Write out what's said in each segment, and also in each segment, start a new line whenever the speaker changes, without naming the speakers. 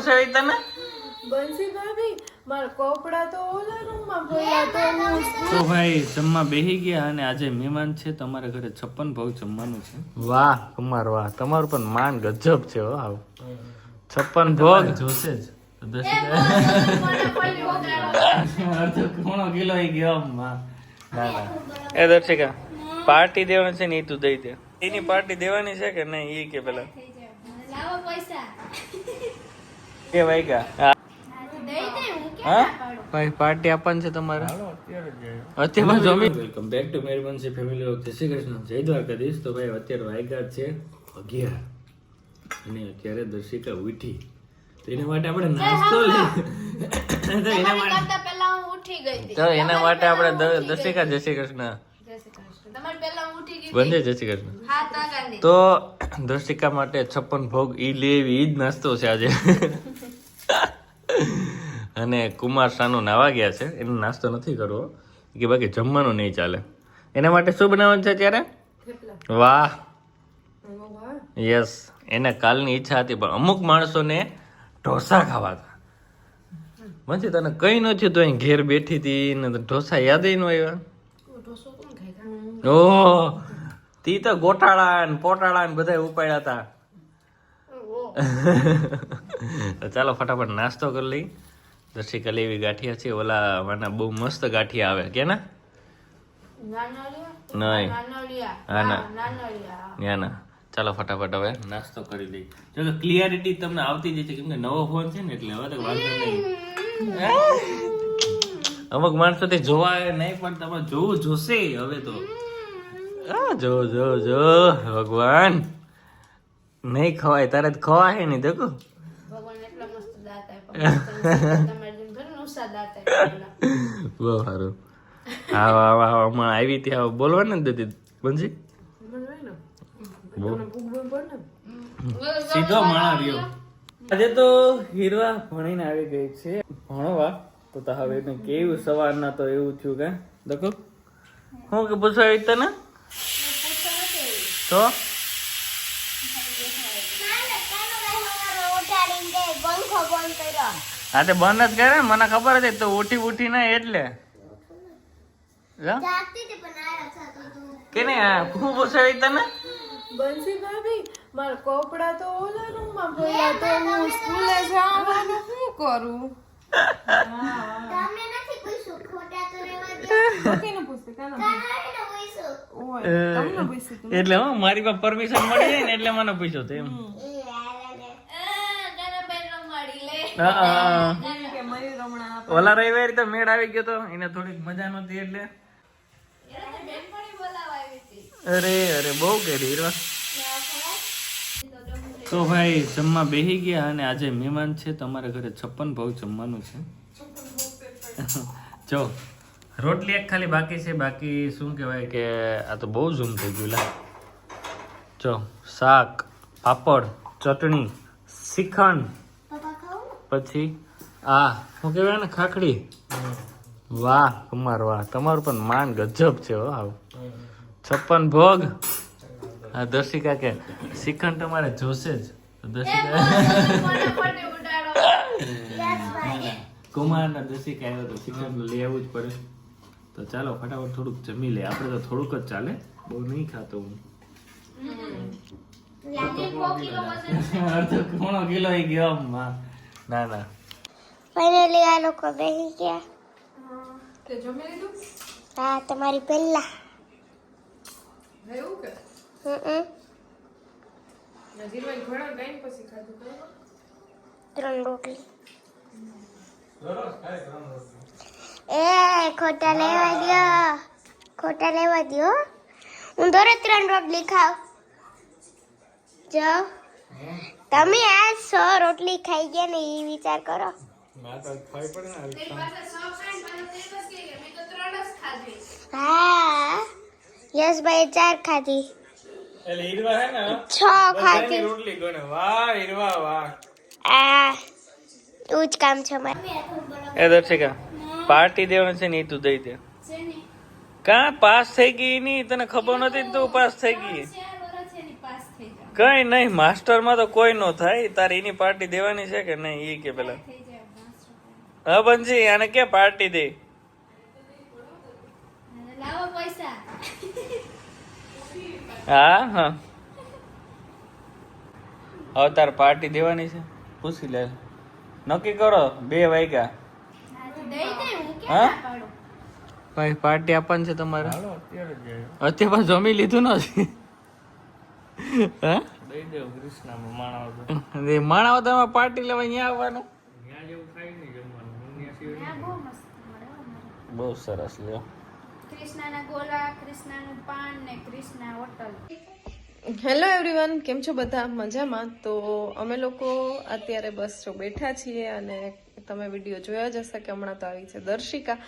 પૂછાવી તને
બંસી ભાભી મારા કપડા તો ઓલા રૂમમાં પડ્યા તો હું
તો ભાઈ જમવા બેહી ગયા અને આજે મહેમાન છે તમારા ઘરે છપ્પન ભોગ જમવાનું છે. વાહ કુમાર વાહ. તમારું પણ માન ગજબ છે હો આવ. છપ્પન ભોગ. જોશે જ. એ દર્શિકા પાર્ટી દેવાની છે ને એ તું દઈ દે. એની પાર્ટી દેવાની છે કે નહીં? એ કે પેલા.
લાવો પૈસા.
કે ભાઈ કા હા.
દઈ દે હું? કે
હા ભાઈ પાર્ટી આપવાની છે તમારે? અત્યારે જમી. વેલકમ બેક ટુ મેરબન વંશી ફેમિલી ઓફ જય શ્રી કૃષ્ણ જય દ્વારકાધીશ. તો ભાઈ અત્યારે વાયગા છે અગિયાર. અને અત્યારે દર્શિકા ઉઠી. તો એના માટે આપણે નાસ્તો લઈ તો એના માટે
પહેલા હું ઉઠી ગઈ
તો એના માટે આપણે દર્શિકા જય શ્રી કૃષ્ણ.
જય શ્રી કૃષ્ણ. તમારે પહેલા હું ઉઠી ગઈ
બંને જય શ્રી કૃષ્ણ. તો દર્શિકા માટે છપ્પન ભોગ ઈ લેવી ઈ જ નાસ્તો છે આજે. અને કુમાર સાનુ નાવા ગયા છે. એનો નાસ્તો નથી કરવો. કે બાકી જમવાનું નહીં ચાલે. એના માટે શું બનાવવાનું છે ત્યારે વાહ. યસ. એને કાલની ઈચ્છા હતી પણ અમુક માણસોને ઢોસા ખાવા હતા. પછી તને કઈ નથી તો અહીં ઘેર બેઠી હતી ને ઢોસા યાદ ન આવ્યા? ઓહ. તી તો ગોટાળા ને પોટાળા ને બધા ઉપાડ્યા હતા. તો ચાલો ફટાફટ નાસ્તો કરી લઈ. દર્શિકા એવી ગાંઠિયા છે ઓલા વાના બહુ મસ્ત ગાંઠિયા આવે. કે ના? નહીં. હા, ના. ના. ચાલો ફટાફટ હવે નાસ્તો કરી લઈ. જો કે ક્લિયરિટી તમને આવતી જ છે કેમ કે નવો ફોન છે ને એટલે હવે તો વાંધો નહીં. અમુક માણસો તે જોવા આવે નહીં પણ તમે જોવું જોશે હવે તો. જો જો જો ભગવાન. નહીં ખવાય તારે તો ખવાય નહીં દેખો. બહુ સારું. હા હા હા હમણાં આવી ત્યાં બોલવા ને? દીધી બનજી સીધો માણા રહ્યો. આજે તો હીરવા ભણીને આવી ગઈ છે. ભણવા. તો તો હવે એને કેવું સવારના તો એવું થયું કે દેખો. હું કે પૂછાવી તને? તો? હા તે બંધ જ કરે ને મને ખબર હતી તો ઉઠી ઉઠી ના એટલે. જા. કે નહીં આ હું પૂછાવી તને?
બંસી ભાભી મારા કપડા તો ઓલા રૂમમાં પડ્યા તો હું સ્કૂલે જવાનું શું કરું? પૂછતી?
એટલે હું મારી પાસે પરમિશન મળી જાય ને એટલે મને પૂછ્યો તો એમ હા, હા.
કે મયુર હમણાં આપ-
ઓલા રવિવારે તો મેળ આવી ગયો તો, એને થોડીક મજા નતી એટલે. અરે અરે, બહુ કરી તો ભાઈ, જમવા બેહી ગયા અને આજે મહેમાન છે તમારા ઘરે છપ્પન ભાવ જમવાનું છે. જો, રોટલી એક ખાલી બાકી છે, બાકી શું કહેવાય કે આ તો બહુ ઝૂમ થઈ ગયું, લા. જો, શાક, પાપડ, ચટણી, શ્રીખંડ પછી આ શું કહેવાય ને ખાખડી? વાહ કુમાર વાહ. તમારું પણ માન ગજબ છે હો આવ. છપ્પન ભોગ. હા દર્શિકા કે શ્રીખંડ તમારે જોશે જ. કુમારના દર્શિકા કુમાર ના દર્શિકા આવ્યો તો શ્રીખંડ લેવું જ પડે. તો ચાલો ફટાફટ થોડુંક જમી લે. આપણે તો થોડુંક જ ચાલે. બહુ નહીં ખાતો હું. અડધો કોણો કિલો ગયો માં ના ના
ફાઇનલી આ લોકો બેસી ગયા.
તે જમી લીધું?
હા તમારી પહેલા.
એવું કે?
હમ
નજીરભાઈ ઘણો ટાઈમ પછી ખાધું?
ત્રણ રોટલી. એ ખોટા લેવા દ્યો. ખોટા લેવા દ્યો. હું દોરે ત્રણ રોટલી ખાવ જો તમે આ સો રોટલી ખાઈ ગયા ને એ વિચાર કરો. હા યશભાઈ ચાર ખાધી.
એટલે હીરવા હે ને?
છ ખાધી.
રોટલી ગણે વાહ હીરવા વાહ.
આ જ કામ છે મારે.
એ દર્શિકા પાર્ટી દેવાની છે ને તું દઈ દે. કા પાસ થઈ ગઈ ની તને ખબર નથી તું પાસ થઈ ગઈ. કઈ નહીં માસ્ટરમાં તો કોઈ નો થાય. તારે એની પાર્ટી દેવાની છે કે નહીં? એ કે પેલા. હા બંજી આને કે પાર્ટી દે? હા હા. હવે તારે પાર્ટી દેવાની છે? પૂછી લે. નક્કી કરો બે વાગ્યા.
દઈ દે હું
ભાઈ પાર્ટી આપવાની છે તમારે? અત્યારે પણ જમી લીધું નથી. હા? માણાવદરમાં પાર્ટી લેવા અહીંયા આવવાનું?
બહુ
સરસ લ્યો.
કૃષ્ણાના ગોલા કૃષ્ણાનું પાન ને કૃષ્ણા હોટલ.
હેલો એવરીવન કેમ છો બધા? મજામાં? તો અમે લોકો અત્યારે બસ જો બેઠા છીએ અને તમે વીડિયો જોયા જ હશે કે હમણાં તો આવી છે દર્શિકા.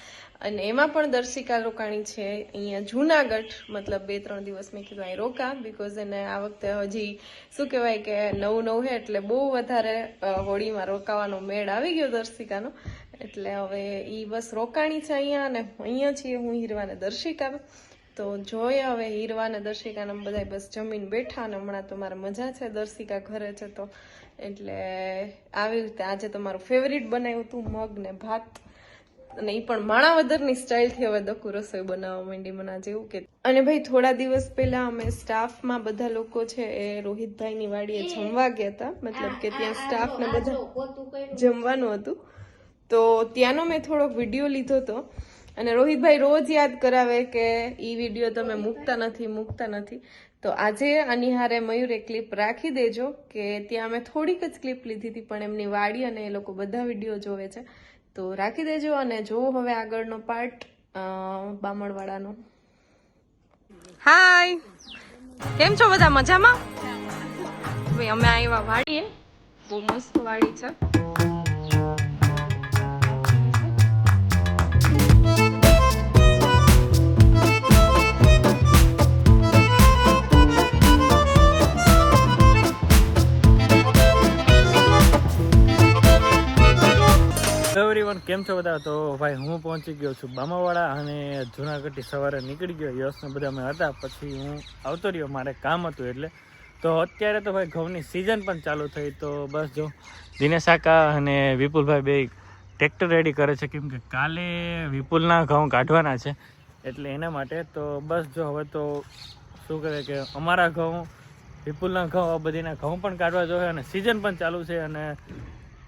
અને એમાં પણ દર્શિકા રોકાણી છે. અહીંયા જુનાગઢ, મતલબ બે ત્રણ દિવસ મેં કીધું અહીં રોકા બિકોઝ એને આ વખતે હજી શું કહેવાય કે નવું નવું છે એટલે બહુ વધારે હોળીમાં રોકાવાનો મેળ આવી ગયો દર્શિકાનો. એટલે હવે એ બસ રોકાણી છે અહીંયા અને અહીંયા છીએ હું, હીરવાને દર્શિકા તો જોઈએ હવે હીરવા અને દર્શિકાને ને બધા બસ જમીન બેઠા અને હમણાં તો મારે મજા છે દર્શિકા ઘરે છે તો. એટલે આવી રીતે આજે તો મારું ફેવરિટ બનાવ્યું હતું મગ ને ભાત. અને એ પણ માણાવદરની સ્ટાઇલથી હવે દકુ રસોઈ બનાવવા માંડી મને આજે એવું કે. અને ભાઈ થોડા દિવસ પહેલા અમે સ્ટાફમાં બધા લોકો છે એ રોહિતભાઈની વાડીએ જમવા ગયા હતા. મતલબ કે ત્યાં સ્ટાફને બધા જમવાનું હતું. તો ત્યાંનો મેં થોડોક વીડિયો લીધો હતો. અને રોહિતભાઈ રોજ યાદ કરાવે કે એ વીડિયો તમે મૂકતા નથી મૂકતા નથી. તો આજે અનિહારે હારે મયુરે ક્લિપ રાખી દેજો કે ત્યાં અમે થોડીક જ ક્લિપ લીધી હતી, પણ એમની વાડી અને એ લોકો બધા વીડિયો જોવે છે. તો રાખી દેજો અને જોવો હવે આગળનો પાર્ટ બામણવાડાનો. હાય કેમ છો બધા? મજામાં? અમે આવ્યા વાડીએ. બહુ મસ્ત વાડી છે.
એવરીવન કેમ છો બધા? તો ભાઈ, હું પહોંચી ગયો છું બામાવાડા અને જુનાગઢથી સવારે નીકળી ગયો. યશને બધા અમે હતા, પછી હું આવતો રહ્યો. મારે કામ હતું એટલે. તો અત્યારે તો ભાઈ, ઘઉંની સિઝન પણ ચાલુ થઈ. તો બસ જો, દિનેશ કાકા અને વિપુલભાઈ બે ટ્રેક્ટર રેડી કરે છે. કેમ કે કાલે વિપુલના ઘઉં કાઢવાના છે એટલે એના માટે. તો બસ જો, હવે તો શું કહે કે અમારા ઘઉં, વિપુલના ઘઉં, આ બધીના ઘઉં પણ કાઢવા જોઈએ અને સિઝન પણ ચાલુ છે અને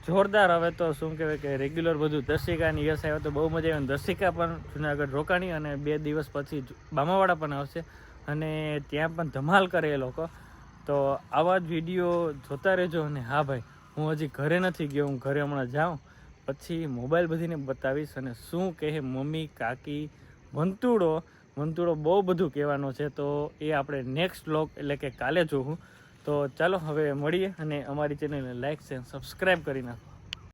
જોરદાર. હવે તો શું કહેવાય કે રેગ્યુલર બધું દર્શિકાની યશ આવ્યો તો બહુ મજા આવી. દર્શિકા પણ જુનાગઢ રોકાણી અને બે દિવસ પછી બામાવાડા પણ આવશે. અને ત્યાં પણ ધમાલ કરે એ લોકો. તો આવા જ વીડિયો જોતા રહેજો. અને હા ભાઈ, હું હજી ઘરે નથી ગયો. હું ઘરે હમણાં જાઉં. પછી મોબાઈલ બધીને બતાવીશ અને શું કહે મમ્મી, કાકી વંતુડો વંતુડો બહુ બધું કહેવાનો છે. તો એ આપણે નેક્સ્ટ લોક એટલે કે કાલે જોવું તો ચાલો હવે મળીએ અને અમારી ચેનલને લાઈક છે સબસ્ક્રાઈબ કરી નાખો.